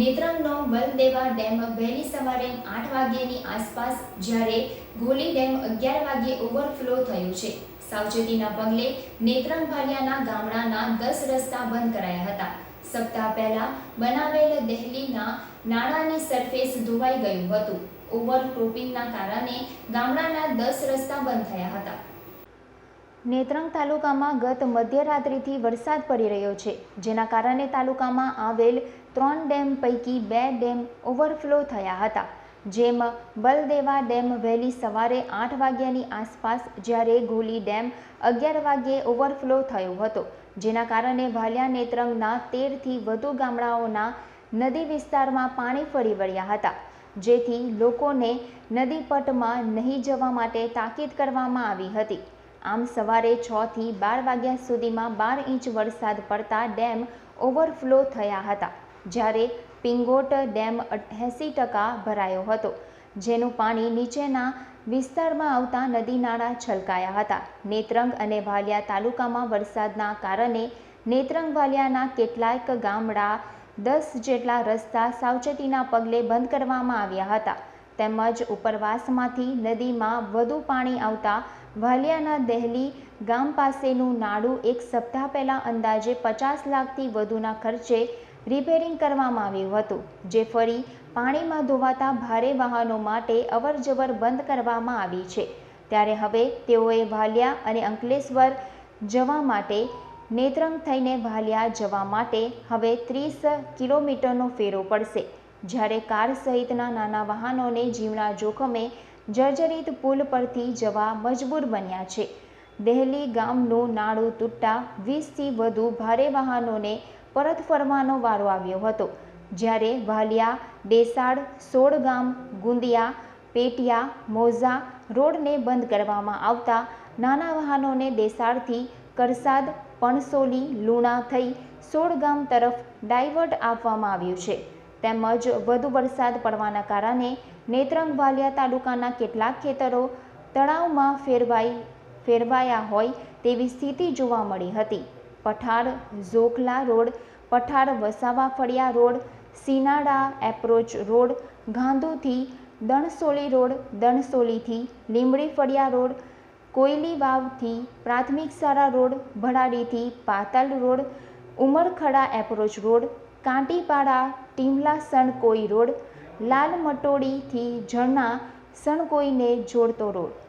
નેત્રંગનો બલદેવા dam વહેલી સવારે આઠ વાગ્યાની આસપાસ જ્યારે ગોલી ડેમ અગિયાર વાગ્યે ઓવરફ્લો થયું છે. સાવચેતીના પગલે નેત્રંગ ભાલિયાના ગામડાના દસ રસ્તા બંધ કરાયા હતા. સપ્તાહ પહેલા બનાવેલ દહેલીના નાણાંની સરફેસ ધોવાઈ ગયું હતું. ઓવર ટોપિંગના કારણે ગામડાના દસ રસ્તા બંધ થયા હતા. નેત્રંગ તાલુકામાં ગત મધ્યરાત્રિથી વરસાદ પડી રહ્યો છે, જેના કારણે તાલુકામાં આવેલ ત્રણ ડેમ પૈકી બે ડેમ ઓવરફ્લો થયા હતા. જેમાં બલદેવા ડેમ વહેલી સવારે આઠ વાગ્યાની આસપાસ જ્યારે ગોલી ડેમ અગિયાર વાગ્યે ઓવરફ્લો થયો હતો, જેના કારણે ભાલિયા નેત્રંગના તેરથી વધુ ગામડાઓના નદી વિસ્તારમાં પાણી ફરી વળ્યા હતા, જેથી લોકોને નદી પટમાં નહીં જવા માટે તાકીદ કરવામાં આવી હતી. આમ સવારે છ થી બાર વાગ્યા સુધીમાં બાર ઇંચ વરસાદ પડતા ડેમ ઓવરફ્લો થયા હતા, જ્યારે પિંગોટ ડેમ એંસી ટકા ભરાયો હતો, જેનું પાણી નીચેના વિસ્તારમાં આવતા નદી નાળા છલકાયા હતા. નેત્રંગ અને વાલિયા તાલુકામાં વરસાદના કારણે નેત્રંગ વાલિયાના કેટલાક ગામડા દસ જેટલા રસ્તા સાવચેતીના પગલે બંધ કરવામાં આવ્યા હતા. તેમજ ઉપરવાસમાંથી નદીમાં વધુ પાણી આવતા વાલિયાના દહેલી ગામ પાસેનું નાડું એક સપ્તાહ પહેલાં અંદાજે પચાસ લાખથી વધુના ખર્ચે રિપેરિંગ કરવામાં આવ્યું હતું, જે ફરી પાણીમાં ધોવાતા ભારે વાહનો માટે અવરજવર બંધ કરવામાં આવી છે. ત્યારે હવે તેઓએ વાલિયા અને અંકલેશ્વર જવા માટે નેત્રંગ થઈને વાલિયા જવા માટે હવે ત્રીસ કિલોમીટરનો ફેરો પડશે. જ્યારે કાર સહિતના નાના વાહનોને જીવના જોખમે જર્જરિત પુલ પરથી જવા મજબૂર બન્યા છે. દહેલી ગામનું નાળું તૂટતા વીસથી વધુ ભારે વાહનોને પરત ફરવાનો વારો આવ્યો હતો. જ્યારે વાલિયા ડેસાડ સોળગામ, ગુંદિયા, પેટિયા, મોઝા રોડને બંધ કરવામાં આવતા નાના વાહનોને દેસાડથી કરસાદ, પણસોલી, લુણા થઈ સોળગામ તરફ ડાયવર્ટ આપવામાં આવ્યું છે. તેમજ વધુ વરસાદ પડવાના કારણે નેત્રંગ વાલિયા તાલુકાના કેટલાક ખેતરો તળાવમાં ફેરવાઈ, ફેરવાયા હોય તેવી સ્થિતિ જોવા મળી હતી. પઠાર ઝોખલા રોડ પઠાર વસાવા ફળિયા રોડ, સિનાડા એપ્રોચ રોડ, ગાંધુથી દણસોલી રોડ, દણસોલીથી લીંબડી ફળિયા રોડ કોયલી વાવથી પ્રાથમિક શાળા road, ભડાડીથી Patal road, Umarkhada approach road, Kantipada Timla Sankoi road લાલ મટોડીથી ઝરણા સણકોઈને જોડતો રોડ.